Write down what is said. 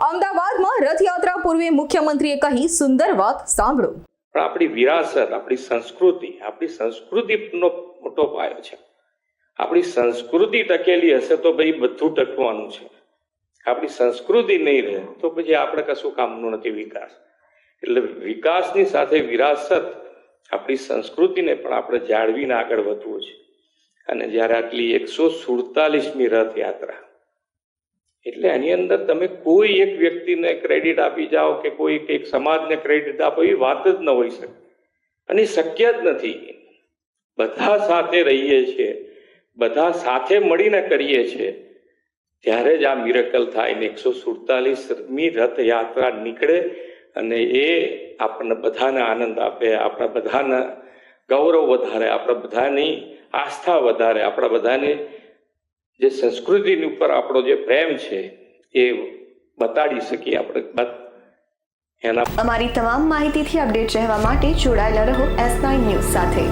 અમદાવાદમાં રથયાત્રા પૂર્વે મુખ્યમંત્રીએ કહી સુંદર વાત સાંભળો. પણ આપણી વિરાસત, આપણી સંસ્કૃતિ, આપણી સંસ્કૃતિનો મોટો પાયો છે. આપણી સંસ્કૃતિ ટકેલી હશે તો ભાઈ બધું ટકવાનું છે. આપણી સંસ્કૃતિ નહીં રહે તો પછી આપણે કશું કામનું નથી વિકાસ. એટલે વિકાસની સાથે વિરાસત આપણી સંસ્કૃતિને પણ આપણે જાળવીને આગળ વધવું છે. અને જ્યારે આટલી એકસો સુડતાલીસમી રથયાત્રા એટલે એની અંદર તમે કોઈ એક વ્યક્તિને ક્રેડિટ આપી જાઓ કે કોઈ એક સમાજને ક્રેડિટ આપો, એ વાત જ ન હોઈ શકે. અને શક્ય જ નથી. બધા સાથે રહીએ છીએ, બધા સાથે મળીને કરીએ છીએ, ત્યારે જ આ મિરેકલ થાય ને એકસો સુડતાલીસમી રથયાત્રા નીકળે અને એ આપણને બધાને આનંદ આપે, આપણા બધાને ગૌરવ વધારે, આપણા બધાની આસ્થા વધારે, આપણા બધાની જે સંસ્કૃતિની ઉપર આપણો જે પ્રેમ છે, એ બતાડી શકીએ આપણે. એના અમારી તમામ માહિતીથી અપડેટ રહેવા માટે જોડાયેલા રહો એસ નાઇન ન્યૂઝ સાથે.